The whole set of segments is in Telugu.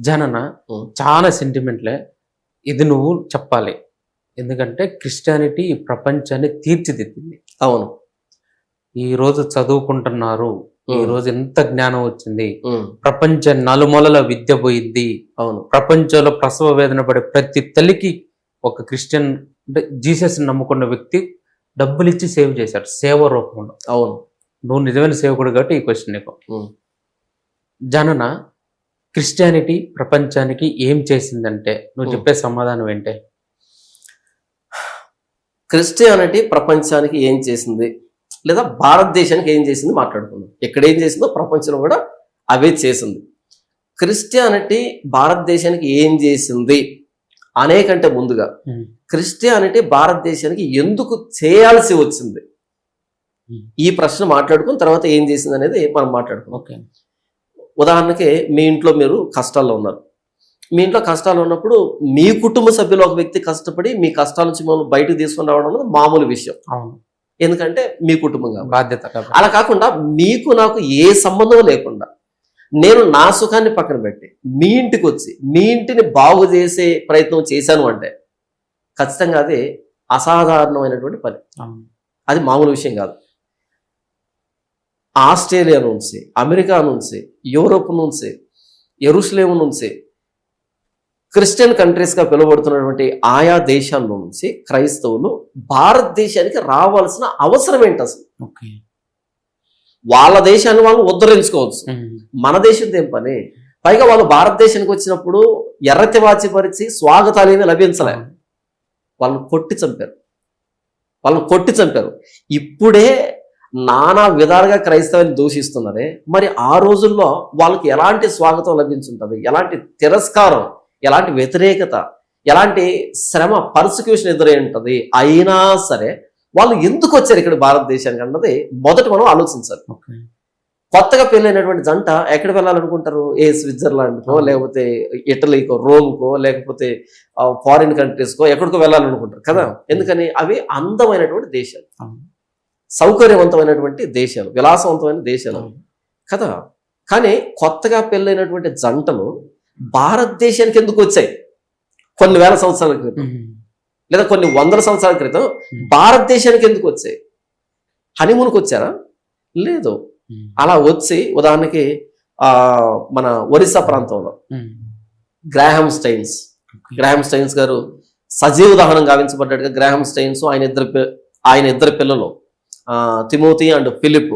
జనన. చాలా సెంటిమెంట్లే ఇది నువ్వు చెప్పాలి. ఎందుకంటే క్రిస్టియానిటీ ఈ ప్రపంచాన్ని తీర్చిదిద్దింది. అవును. ఈ రోజు చదువుకుంటున్నారు. ఈ. రోజు ఎంత జ్ఞానం వచ్చింది. ప్రపంచ నలుమూలల విద్య పోయింది. అవును. ప్రపంచంలో ప్రసవ వేదన పడే ప్రతి తల్లికి ఒక క్రిస్టియన్ అంటే జీసస్ నమ్ముకున్న వ్యక్తి డబ్బులు ఇచ్చి సేవ్ చేశాడు. సేవ రూపంలో. అవును. నువ్వు నిజమైన సేవకుడు కాబట్టి ఈ క్వశ్చన్ నీకు. జనన క్రిస్టియానిటీ ప్రపంచానికి ఏం చేసిందంటే నువ్వు. చెప్పే సమాధానం ఏంటే? క్రిస్టియానిటీ ప్రపంచానికి ఏం చేసింది? లేదా భారతదేశానికి ఏం చేసింది మాట్లాడుకుందాం. ఎక్కడ ఏం చేసిందో ప్రపంచంలో కూడా అవే చేసింది. క్రిస్టియానిటీ భారతదేశానికి ఏం చేసింది? అనేకంటే ముందుగా. క్రిస్టియానిటీ భారతదేశానికి ఎందుకు చేయాల్సి వచ్చింది. ఈ ప్రశ్న మాట్లాడుకుని తర్వాత ఏం చేసింది అనేది మనం మాట్లాడుకుందాం. ఓకే. ఉదాహరణకి మీ ఇంట్లో మీరు కష్టాల్లో ఉన్నారు. మీ ఇంట్లో కష్టాలు ఉన్నప్పుడు మీ కుటుంబ సభ్యులు ఒక వ్యక్తి కష్టపడి మీ కష్టాల నుంచి మనం బయటకు తీసుకొని రావడం అనేది మామూలు విషయం. అవును. ఎందుకంటే మీ కుటుంబం కాబట్టి. బాధ్యత అలా కాకుండా మీకు నాకు ఏ సంబంధం లేకుండా నేను నా సుఖాన్ని పక్కన పెట్టి మీ ఇంటికి వచ్చి మీ ఇంటిని బాగు చేసే ప్రయత్నం చేశాను అంటే ఖచ్చితంగా అది అసాధారణమైనటువంటి పని. అది మామూలు విషయం కాదు. ఆస్ట్రేలియా నుంచి అమెరికా నుంచి యూరోప్ నుంచి ఎరుసలేము నుంచి క్రిస్టియన్ కంట్రీస్గా పిలువబడుతున్నటువంటి ఆయా దేశాల నుంచి క్రైస్తవులు భారతదేశానికి రావాల్సిన అవసరం ఏంటి అసలు? వాళ్ళ దేశాన్ని వాళ్ళు ఉద్ధరించుకోవచ్చు. మన దేశం ఏం పని? పైగా వాళ్ళు భారతదేశానికి వచ్చినప్పుడు ఎర్రతి వాచిపరిచి స్వాగతాలు ఏమీ లభించలే. వాళ్ళని కొట్టి చంపారు. వాళ్ళని కొట్టి చంపారు. ఇప్పుడే నానా విధాలుగా క్రైస్తవాన్ని దూషిస్తున్నారే మరి ఆ రోజుల్లో వాళ్ళకి ఎలాంటి స్వాగతం లభించుంటది? ఎలాంటి తిరస్కారం? ఎలాంటి వ్యతిరేకత? ఎలాంటి శ్రమ పర్సిక్యూషన్ ఎదురై ఉంటది? అయినా సరే వాళ్ళు ఎందుకు వచ్చారు ఇక్కడ భారతదేశానికి అన్నది మొదట మనం ఆలోచించాలి. కొత్తగా పెళ్ళైనటువంటి జంట ఎక్కడ వెళ్ళాలనుకుంటారు? ఏ స్విట్జర్లాండ్కో. లేకపోతే ఇటలీకో రోమ్కో లేకపోతే ఫారిన్ కంట్రీస్కో ఎక్కడికో వెళ్ళాలనుకుంటారు కదా? ఎందుకని? అవి అందమైనటువంటి దేశాలు. సౌకర్యవంతమైనటువంటి దేశాలు విలాసవంతమైన దేశాలు. కదా కానీ కొత్తగా పెళ్ళైనటువంటి జంటలు భారతదేశానికి ఎందుకు వచ్చాయి కొన్ని వేల సంవత్సరాల క్రితం. లేదా కొన్ని వందల సంవత్సరాల క్రితం. భారతదేశానికి ఎందుకు వచ్చాయి హనీమూన్కి వచ్చారా లేదు. అలా వచ్చి ఉదాహరణకి ఆ మన ఒరిస్సా ప్రాంతంలో. Graham stains. గ్రాహం స్టైన్స్ గారు సజీవ దహనం గావించబడ్డట్టుగా గ్రాహం స్టైన్స్ ఆయన ఇద్దరు ఆయన ఇద్దరు పిల్లలు తిమోతి అండ్ ఫిలిప్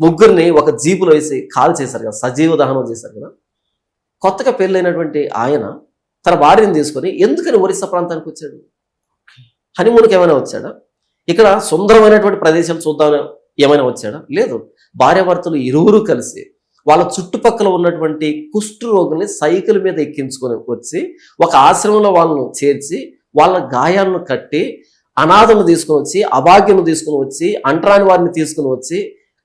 ముగ్గురిని ఒక జీపులో వేసి కాల్ చేశారు కదా సజీవ దహనం చేశారు కదా. కొత్తగా పెళ్ళైనటువంటి ఆయన తన భార్యను తీసుకొని ఎందుకని ఒరిస్సా ప్రాంతానికి వచ్చాడు? హనీమూన్కి ఏమైనా వచ్చాడా? ఇక్కడ సుందరమైనటువంటి ప్రదేశం చూద్దాం ఏమైనా వచ్చాడా? లేదు. భార్యాభర్తలు ఇరువురు కలిసి వాళ్ళ చుట్టుపక్కల ఉన్నటువంటి కుష్టు రోగుల్ని సైకిల్ మీద ఎక్కించుకొని వచ్చి ఒక ఆశ్రమంలో వాళ్ళను చేర్చి వాళ్ళ గాయాలను కట్టి అనాథను తీసుకొని వచ్చి అభాగ్యను తీసుకొని వచ్చి అంటరాని వారిని తీసుకొని వచ్చి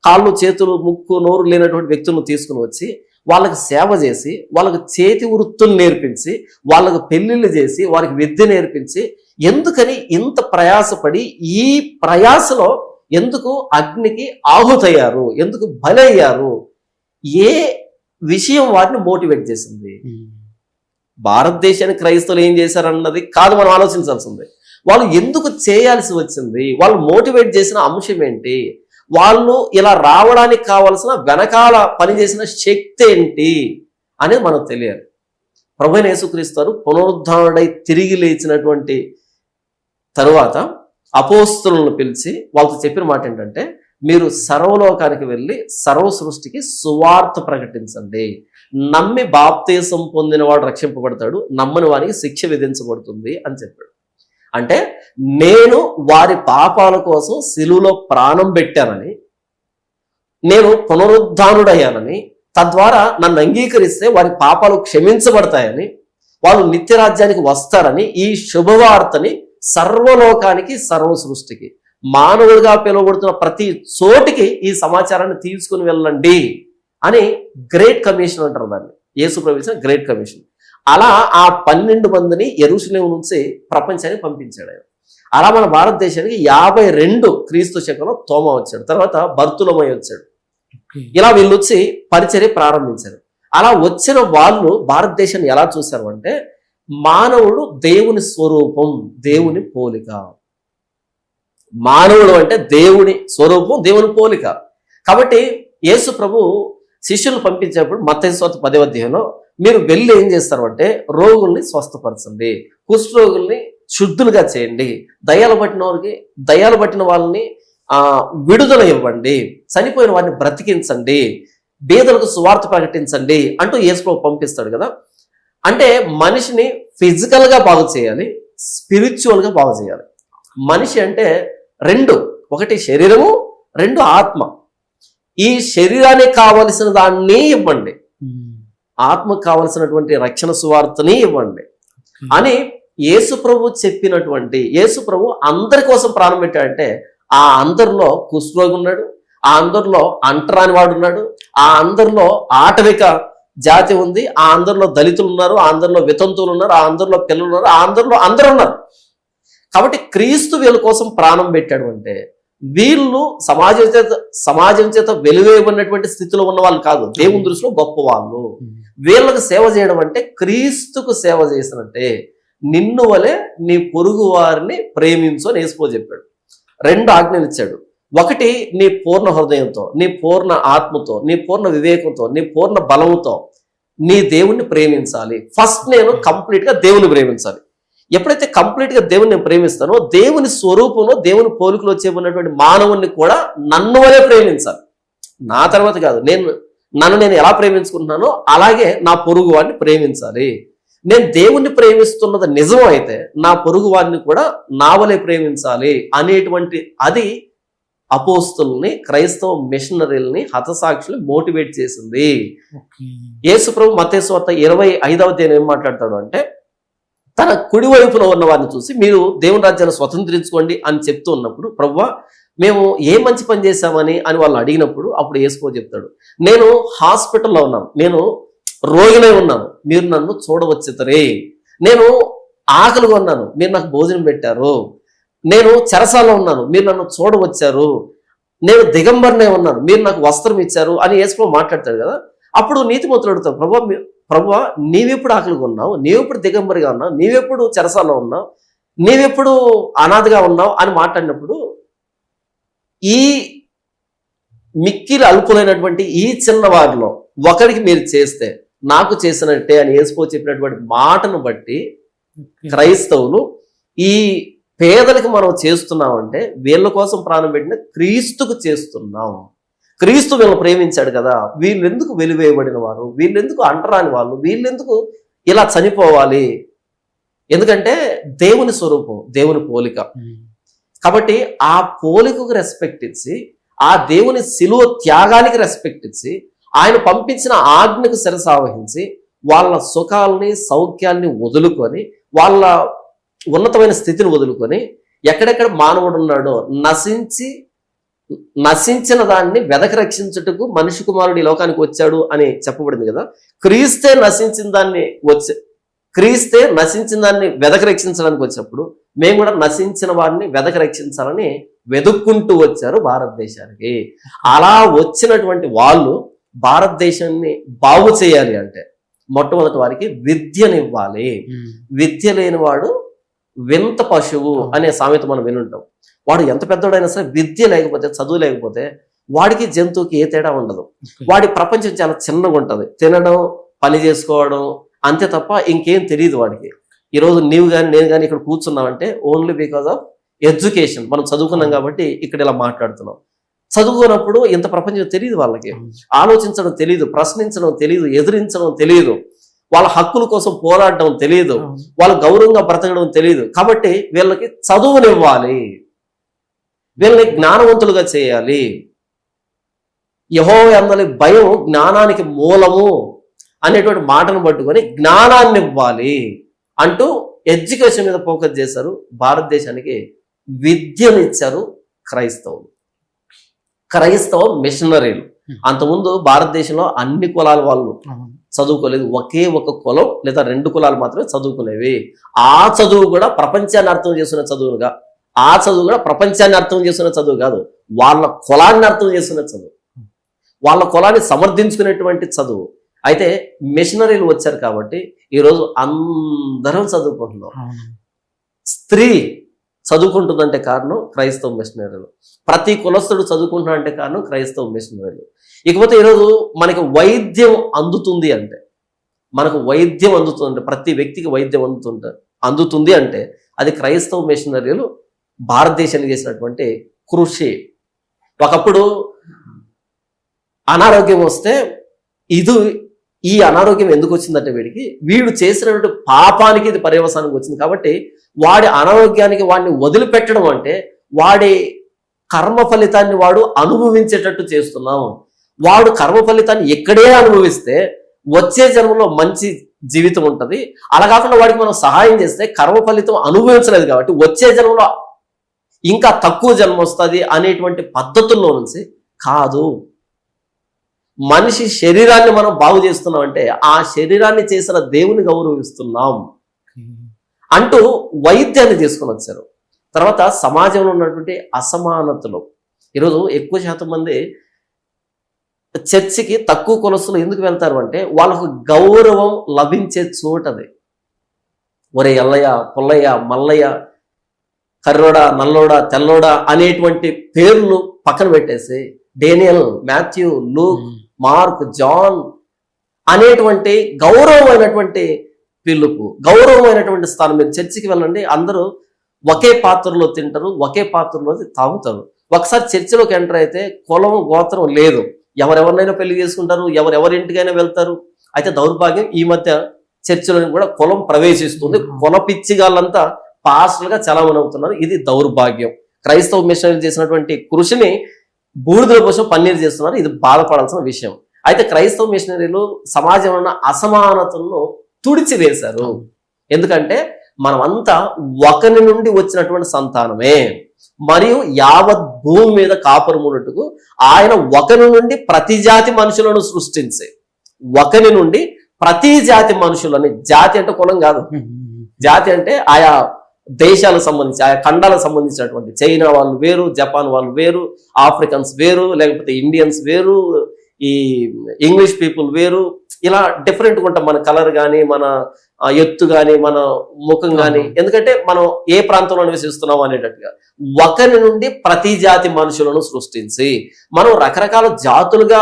కాళ్ళు చేతులు ముక్కు నోరు లేనటువంటి వ్యక్తులను తీసుకొని వచ్చి వాళ్ళకి సేవ చేసి వాళ్ళకి చేతి వృత్తులు నేర్పించి వాళ్ళకు పెళ్ళిళ్ళు చేసి వారికి విద్య నేర్పించి ఎందుకని ఇంత ప్రయాసపడి ఈ ప్రయాసలో ఎందుకు అగ్నికి ఆహుతయ్యారు? ఎందుకు బలయ్యారు? ఏ విషయం వారిని మోటివేట్ చేసింది? ఉం. భారతదేశానికి క్రైస్తవులు ఏం చేశారన్నది కాదు మనం ఆలోచించాల్సింది. వాళ్ళు ఎందుకు చేయాల్సి వచ్చింది? వాళ్ళు మోటివేట్ చేసిన అంశం ఏంటి? వాళ్ళు ఇలా రావడానికి కావలసిన వెనకాల పనిచేసిన శక్తి ఏంటి? అనేది మనకు తెలియాలి. ప్రభు యేసుక్రీస్తారు పునరుద్ధరణై తిరిగి లేచినటువంటి తరువాత అపోస్తులను పిలిచి వాళ్ళతో చెప్పిన మాట ఏంటంటే మీరు సర్వలోకానికి వెళ్ళి సర్వ సృష్టికి సువార్త ప్రకటించండి. నమ్మి బాప్తీసం పొందిన వాడు రక్షింపబడతాడు నమ్మని వారికి శిక్ష విధించబడుతుంది అని చెప్పాడు. అంటే నేను వారి పాపాల కోసం శిలువులో ప్రాణం పెట్టానని నేను పునరుద్ధానుడయ్యానని తద్వారా నన్ను అంగీకరిస్తే వారి పాపాలు క్షమించబడతాయని వాళ్ళు నిత్యరాజ్యానికి వస్తారని ఈ శుభవార్తని సర్వలోకానికి సర్వ సృష్టికి మానవుడిగా పిలువబడుతున్న ప్రతి చోటికి ఈ సమాచారాన్ని తీసుకుని వెళ్ళండి అని గ్రేట్ కమిషన్ అంటారు దాన్ని. యేసు ప్రవేశం గ్రేట్ కమిషన్. అలా ఆ పన్నెండు మందిని ఎరుసలేం నుంచి ప్రపంచానికి పంపించాడు ఆయన. అలా మన భారతదేశానికి యాభై రెండు క్రీస్తు శకంలో తోమ వచ్చాడు. తర్వాత భర్తులమై వచ్చాడు. ఇలా వీళ్ళు వచ్చి పరిచర్య ప్రారంభించారు. అలా వచ్చిన వాళ్ళు భారతదేశాన్ని ఎలా చూశారు అంటే మానవుడు దేవుని స్వరూపం దేవుని పోలిక. మానవుడు అంటే దేవుని స్వరూపం దేవుని పోలిక. కాబట్టి యేసు ప్రభు శిష్యులు పంపించేటప్పుడు మత్తైస్వత పదవ అధ్యాయంలో మీరు వెళ్ళి ఏం చేస్తారు అంటే రోగుల్ని స్వస్థపరచండి. కుష్ఠరోగుల్ని శుద్ధులుగా చేయండి. దయాలు పట్టిన వారికి దయాలు పట్టిన వాళ్ళని విడుదల ఇవ్వండి. చనిపోయిన వారిని బ్రతికించండి. బీదలకు సువార్త ప్రకటించండి అంటూ యేసు పంపిస్తాడు కదా. అంటే మనిషిని ఫిజికల్గా బాగు చేయాలి స్పిరిచువల్గా బాగు చేయాలి. మనిషి అంటే రెండు. ఒకటి శరీరము రెండు ఆత్మ. ఈ శరీరానికి కావలసిన దాన్ని ఇవ్వండి. ఆత్మకు కావలసినటువంటి రక్షణ సువార్తని ఇవ్వండి. అని యేసు ప్రభు చెప్పినటువంటి యేసు ప్రభు అందరి కోసం ప్రాణం పెట్టాడంటే ఆ అందరిలో కుష్ఠరోగి ఉన్నాడు ఆ అందరిలో అంటరాని వాడు ఉన్నాడు ఆ అందరిలో ఆటవిక జాతి ఉంది ఆ అందరిలో దళితులు ఉన్నారు ఆ అందరిలో వితంతువులు ఉన్నారు ఆ అందరిలో పిల్లలు ఉన్నారు ఆ అందరిలో అందరూ ఉన్నారు. కాబట్టి క్రీస్తు వీళ్ళ కోసం ప్రాణం పెట్టాడు అంటే వీళ్ళు సమాజం చేత సమాజం చేత వెలువేయబడినటువంటి స్థితిలో ఉన్న వాళ్ళు కాదు. దేవుని దృష్టిలో గొప్ప వాళ్ళు వీళ్ళకు సేవ చేయడం అంటే క్రీస్తుకు సేవ చేసినట్టే. నిన్ను వలె నీ పొరుగు వారిని ప్రేమించు అని యేసుపో చెప్పాడు. రెండు ఆజ్ఞలు ఇచ్చాడు. ఒకటి నీ పూర్ణ హృదయంతో నీ పూర్ణ ఆత్మతో నీ పూర్ణ వివేకంతో నీ పూర్ణ బలముతో నీ దేవుణ్ణి ప్రేమించాలి. ఫస్ట్ నేను కంప్లీట్గా దేవుని ప్రేమించాలి. ఎప్పుడైతే కంప్లీట్గా దేవుని నేను ప్రేమిస్తానో దేవుని స్వరూపంలో దేవుని పోలికలో ఉన్నటువంటి మానవుణ్ణి కూడా నన్ను వలే ప్రేమించాలి. నా తర్వాత కాదు నేను నన్ను నేను ఎలా ప్రేమించుకుంటున్నానో అలాగే నా పొరుగు వాడిని ప్రేమించాలి. నేను దేవుణ్ణి ప్రేమిస్తున్నది నిజం అయితే నా పొరుగు వాడిని కూడా నా వలే ప్రేమించాలి అనేటువంటి అది అపోస్తుల్ని క్రైస్తవ మిషనరీల్ని హతసాక్షులు మోటివేట్ చేసింది. యేసు ప్రభు మతేశ్వర్త ఇరవై ఐదవ అధ్యాయం ఏం మాట్లాడతాడు అంటే తన కుడివైపులో ఉన్నవారిని ఉన్న వారిని చూసి మీరు దేవుని రాజ్యాన్ని స్వతంత్రించుకోండి అని చెప్తూ ఉన్నప్పుడు ప్రవ్వ మేము ఏ మంచి పని చేశామని? అని వాళ్ళు అడిగినప్పుడు అప్పుడు వేసుకో చెప్తాడు నేను హాస్పిటల్లో ఉన్నాను నేను రోగినే ఉన్నాను మీరు నన్ను చూడవచ్చుతరే. నేను ఆకలిగా ఉన్నాను మీరు నాకు భోజనం పెట్టారు. నేను చెరసాలో ఉన్నాను మీరు నన్ను చూడవచ్చారు. నేను దిగంబరనే ఉన్నాను మీరు నాకు వస్త్రం ఇచ్చారు అని వేసుకో మాట్లాడతాడు కదా. అప్పుడు నీతిమంతులు అడుగుతాడు ప్రభావ ప్రభు నీవెప్పుడు ఆకలిగా ఉన్నావు? నీవెప్పుడు దిగంబరిగా ఉన్నావు? నీవెప్పుడు చెరసాలో ఉన్నావు? నీవెప్పుడు అనాథగా ఉన్నావు? అని మాట్లాడినప్పుడు ఈ మిక్కిలి అల్పులైనటువంటి ఈ చిన్న వారిలో ఒకరికి మీరు చేస్తే నాకు చేసినట్టే అని యేసుకో చెప్పినటువంటి మాటను బట్టి క్రైస్తవులు ఈ పేదలకు మనం చేస్తున్నామంటే వీళ్ళ కోసం ప్రాణం పెట్టిన క్రీస్తుకు చేస్తున్నాం. క్రీస్తు వీళ్ళని ప్రేమించాడు కదా వీళ్ళెందుకు వెలివేయబడిన వారు? వీళ్ళెందుకు అంటరాని వాళ్ళు? వీళ్ళెందుకు ఇలా చనిపోవాలి? ఎందుకంటే దేవుని స్వరూపం దేవుని పోలిక. కాబట్టి ఆ పోలికకు రెస్పెక్ట్ ఇచ్చి ఆ దేవుని శిలువ త్యాగానికి రెస్పెక్ట్ ఇచ్చి ఆయన పంపించిన ఆజ్ఞకు శిరసావహించి వాళ్ళ సుఖాలని సౌఖ్యాల్ని వదులుకొని వాళ్ళ ఉన్నతమైన స్థితిని వదులుకొని ఎక్కడెక్కడ మానవుడు ఉన్నాడో నశించి నశించిన దాన్ని వెదక రక్షించుటకు మనిషి కుమారుడు ఈ లోకానికి వచ్చాడు అని చెప్పబడింది కదా. క్రీస్తే నశించిన దాన్ని వచ్చే క్రీస్తే నశించిన దాన్ని వెదక రక్షించడానికి వచ్చినప్పుడు మేము కూడా నశించిన వాడిని వెదక రక్షించాలని వెతుక్కుంటూ వచ్చారు భారతదేశానికి. అలా వచ్చినటువంటి వాళ్ళు భారతదేశాన్ని బాగు చేయాలి అంటే మొట్టమొదటి వారికి విద్యనివ్వాలి. విద్య లేనివాడు వింత పశువు అనే సామెత మనం వినుంటాం. వాడు ఎంత పెద్దోడైనా సరే విద్య లేకపోతే చదువు లేకపోతే వాడికి జంతువుకి ఏ తేడా ఉండదు. వాడి ప్రపంచం చాలా చిన్నగా ఉంటది. తినడం పని చేసుకోవడం అంతే తప్ప ఇంకేం తెలియదు వాడికి. ఈరోజు నీవు కానీ నేను కానీ ఇక్కడ కూర్చున్నామంటే ఓన్లీ బికాస్ ఆఫ్ ఎడ్యుకేషన్ మనం చదువుకున్నాం కాబట్టి ఇక్కడ ఇలా మాట్లాడుతున్నాం. చదువుకున్నప్పుడు ఇంత ప్రపంచం తెలియదు వాళ్ళకి. ఆలోచించడం తెలియదు ప్రశ్నించడం తెలియదు ఎదిరించడం తెలియదు వాళ్ళ హక్కుల కోసం పోరాడడం తెలియదు వాళ్ళు గౌరవంగా బ్రతకడం తెలియదు కాబట్టి వీళ్ళకి చదువునివ్వాలి. వీళ్ళని జ్ఞానవంతులుగా చేయాలి. యహో అందరి భయం జ్ఞానానికి మూలము అనేటువంటి మాటను పట్టుకొని జ్ఞానాన్ని ఇవ్వాలి అంటూ ఎడ్యుకేషన్ మీద ఫోకస్ చేశారు. భారతదేశానికి విద్యను ఇచ్చారు క్రైస్తవులు. క్రైస్తవ మిషనరీలు. అంతకుముందు భారతదేశంలో అన్ని కులాల వాళ్ళు చదువుకోలేదు. ఒకే ఒక కులం లేదా రెండు కులాలు మాత్రమే చదువుకునేవి. ఆ చదువు కూడా ప్రపంచాన్ని అర్థం చేసుకునే చదువుగా ఆ చదువు కూడా ప్రపంచాన్ని అర్థం చేసుకునే చదువు కాదు. వాళ్ళ కులాన్ని అర్థం చేసుకునే చదువు. వాళ్ళ కులాన్ని సమర్థించుకునేటువంటి చదువు. అయితే మిషనరీలు వచ్చారు కాబట్టి ఈరోజు అందరం చదువుకుంటున్నాం. స్త్రీ చదువుకుంటుందంటే కారణం క్రైస్తవ మిషనరీలు. ప్రతి కులస్తుడు చదువుకుంటున్నాడంటే కారణం క్రైస్తవ మిషనరీలు. ఇకపోతే ఈరోజు మనకి వైద్యం అందుతుంది అంటే మనకు వైద్యం అందుతుంది ప్రతి వ్యక్తికి వైద్యం అందుతుంట అందుతుంది అంటే అది క్రైస్తవ మిషనరీలు భారతదేశానికి చేసినటువంటి కృషి. ఒకప్పుడు అనారోగ్యం వస్తే ఇది ఈ అనారోగ్యం ఎందుకు వచ్చిందంటే వీడికి వీడు చేసినటువంటి పాపానికి ఇది పర్యవసానికి వచ్చింది కాబట్టి వాడి అనారోగ్యానికి వాడిని వదిలిపెట్టడం అంటే వాడి కర్మ ఫలితాన్ని వాడు అనుభవించేటట్టు చేస్తున్నాం. వాడు కర్మ ఫలితాన్ని ఎక్కడే అనుభవిస్తే వచ్చే జన్మలో మంచి జీవితం ఉంటుంది. అలా కాకుండా వాడికి మనం సహాయం చేస్తే కర్మ ఫలితం అనుభవించలేదు కాబట్టి వచ్చే జన్మలో ఇంకా తక్కువ జన్మ వస్తుంది అనేటువంటి పద్ధతుల్లో నుంచి కాదు. మనిషి శరీరాన్ని మనం బాగు చేస్తున్నాం అంటే ఆ శరీరాన్ని చేసిన దేవుని గౌరవిస్తున్నాం. అంటూ వైద్యాన్ని తీసుకుని వచ్చారు. తర్వాత సమాజంలో ఉన్నటువంటి అసమానతలు. ఈరోజు ఎక్కువ శాతం మంది చర్చికి తక్కువ కొలసులు ఎందుకు వెళ్తారు అంటే వాళ్ళకు గౌరవం లభించే చోటది. ఒరే ఎల్లయ్య పుల్లయ్య మల్లయ్య కర్రోడా నల్లోడా తెల్లోడా అనేటువంటి పేర్లు పక్కన పెట్టేసి Daniel Matthew Luke Mark John అనేటువంటి గౌరవమైనటువంటి పిలుపు గౌరవమైనటువంటి స్థానం మీరు చర్చికి వెళ్ళండి. అందరూ ఒకే పాత్రలో తింటారు ఒకే పాత్రలో తాగుతారు. ఒకసారి చర్చిలోకి ఎంటర్ అయితే కులం గోత్రం లేదు. ఎవరెవరినైనా పెళ్ళి చేసుకుంటారు ఎవరెవరింటికైనా వెళ్తారు. అయితే దౌర్భాగ్యం ఈ మధ్య చర్చిలో కూడా కులం ప్రవేశిస్తుంది. కుల పిచ్చిగాళ్ళంతా పాస్టర్లుగా చలామణి అవుతున్నారు ఇది దౌర్భాగ్యం. క్రైస్తవ మిషనరీ చేసినటువంటి కృషిని బూడిదల కోసం పన్నీరు చేస్తున్నారు. ఇది బాధపడాల్సిన విషయం. అయితే క్రైస్తవ మిషనరీలు సమాజంలో ఉన్న అసమానతలను తుడిచివేశారు. ఎందుకంటే మనమంతా ఒకరి నుండి వచ్చినటువంటి సంతానమే. మరియు యావత్ భూమి మీద కాపురమున్నట్టుకు ఆయన ఒకరి నుండి ప్రతి జాతి మనుషులను సృష్టించి. ఒకరి నుండి ప్రతి జాతి మనుషులని. జాతి అంటే కులం కాదు. జాతి అంటే ఆయా దేశాలకు సంబంధించి ఆయా ఖండాలకు సంబంధించినటువంటి చైనా వాళ్ళు వేరు జపాన్ వాళ్ళు వేరు ఆఫ్రికన్స్ వేరు లేకపోతే ఇండియన్స్ వేరు ఈ ఇంగ్లీష్ పీపుల్ వేరు. ఇలా డిఫరెంట్గా ఉంటాం. మన కలర్ కానీ మన ఎత్తు కానీ మన ముఖం కానీ. ఎందుకంటే మనం ఏ ప్రాంతంలో నివసిస్తున్నాం అనేటట్టుగా ఒకరి నుండి ప్రతి జాతి మనుషులను సృష్టించి మనం రకరకాల జాతులుగా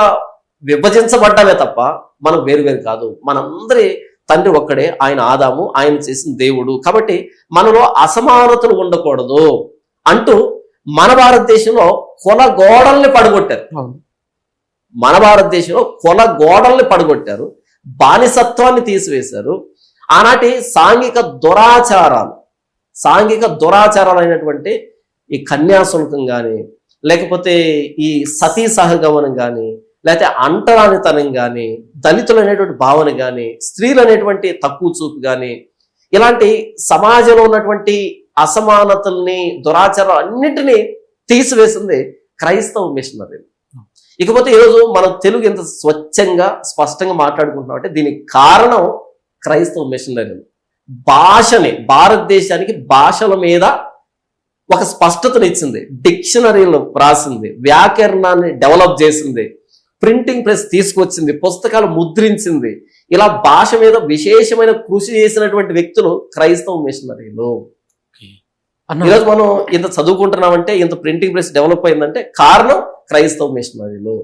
విభజించబడ్డామే తప్ప మనం వేరు వేరు కాదు. మనందరి తండ్రి ఒక్కడే ఆయన ఆదాము ఆయన చేసిన దేవుడు. కాబట్టి మనలో అసమానతలు ఉండకూడదు అంటూ మన భారతదేశంలో కుల గోడల్ని పడగొట్టారు. మన భారతదేశంలో కుల గోడల్ని పడగొట్టారు బానిసత్వాన్ని తీసివేశారు. ఆనాటి సాంఘిక దురాచారాలు సాంఘిక దురాచారాలు అయినటువంటి ఈ కన్యాశుల్కం కానీ లేకపోతే ఈ సతీ సహగమనం కానీ లేకపోతే అంటరానితనం కానీ దళితులు అనేటువంటి భావన కానీ స్త్రీలు అనేటువంటి తక్కువ చూపు కానీ ఇలాంటి సమాజంలో ఉన్నటువంటి అసమానతల్ని దురాచారం అన్నిటినీ తీసివేసింది క్రైస్తవ మిషనరీ. ఇకపోతే ఈరోజు మనం తెలుగు ఎంత స్వచ్ఛంగా స్పష్టంగా మాట్లాడుకుంటున్నాం అంటే దీనికి కారణం క్రైస్తవ మిషనరీలు భాషని భారతదేశానికి భాషల మీద ఒక స్పష్టతను ఇచ్చింది డిక్షనరీలు రాసింది వ్యాకరణాన్ని డెవలప్ చేసింది. ప్రింటింగ్ ప్రెస్ తీసుకొచ్చింది పుస్తకాలు ముద్రించింది. ఇలా భాష మీద విశేషమైన కృషి చేసినటువంటి వ్యక్తులు క్రైస్తవ మిషనరీలు. ఈరోజు మనం ఇంత చదువుకుంటున్నామంటే ఇంత ప్రింటింగ్ ప్రెస్ డెవలప్ అయిందంటే కారణం క్రైస్తవ మిషనరీలు.